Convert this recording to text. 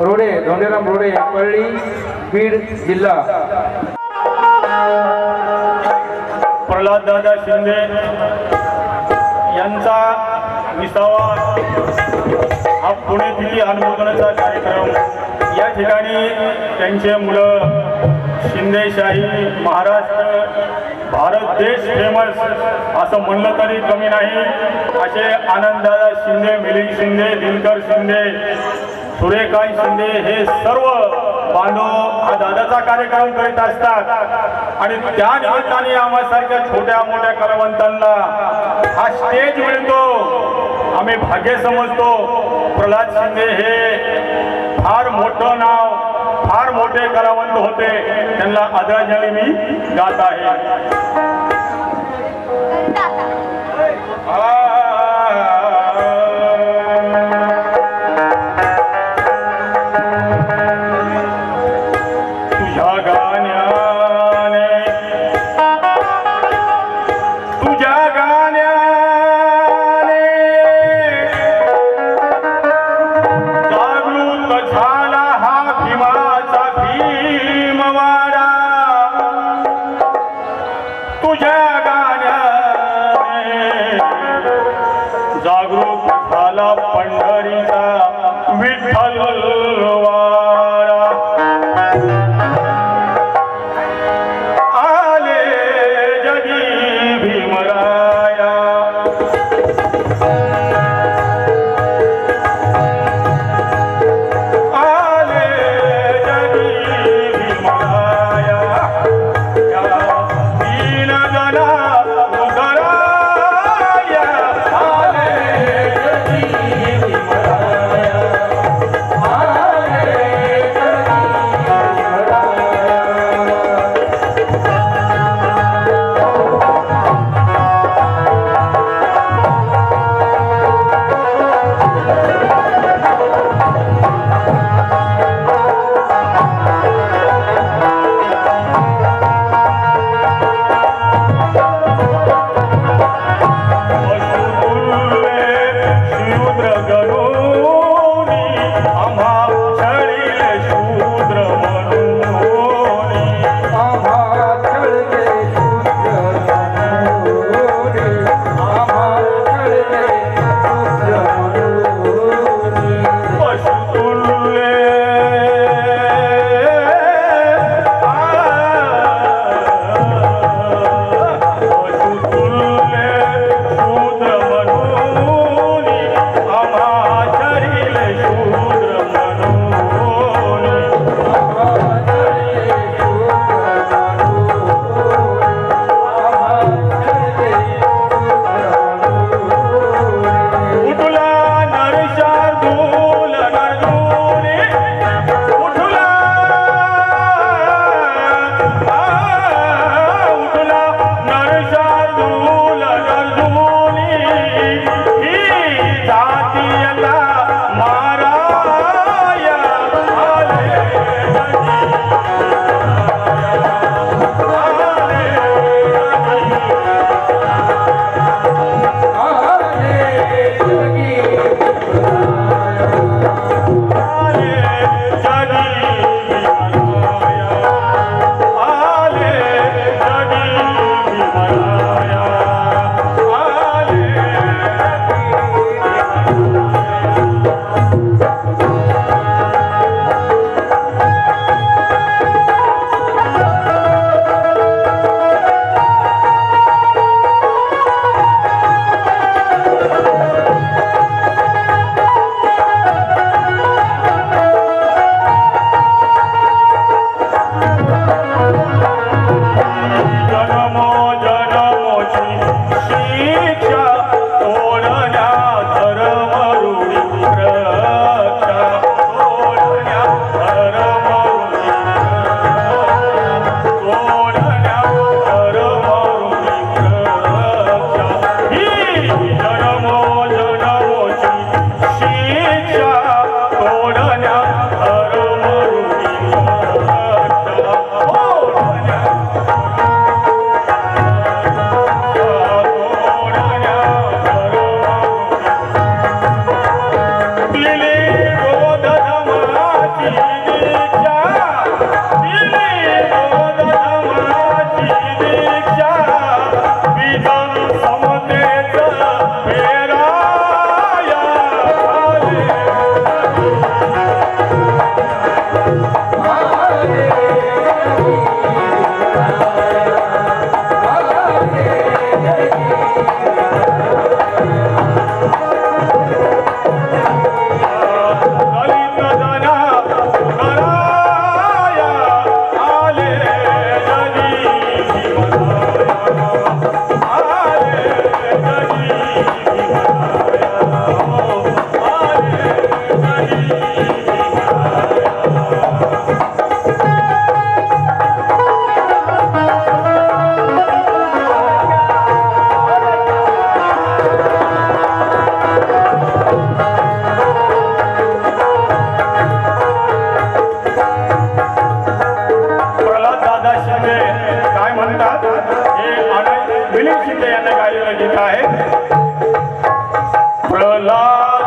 रोडे धोंडेराम रोडे परळी बीड जिल्हा. प्रल्हाददादा शिंदे यांचा विसावा हा पुणेतील अनुमोदनाचा कार्यक्रम. या ठिकाणी त्यांचे मुलं शिंदेशाही महाराष्ट्र भारत देश फेमस असं म्हणलं तरी कमी नाही. असे आनंददादा शिंदे मिलिंद शिंदे दिनकर शिंदे सुरेखाई शिंदे हे सर्व बांधव हा दादाचा कार्यक्रम करीत असतात. आणि त्या निमित्ताने आम्हासारख्या छोट्या मोठ्या कलावंतांना हा स्टेज मिळतो. आम्ही भाग्य समजतो. प्रल्हाद शिंदे हे फार मोठं नाव फार कलावंत होते त्यांना आदरांजली मी गात आहे. तुझ्या गाण्या मिठल love.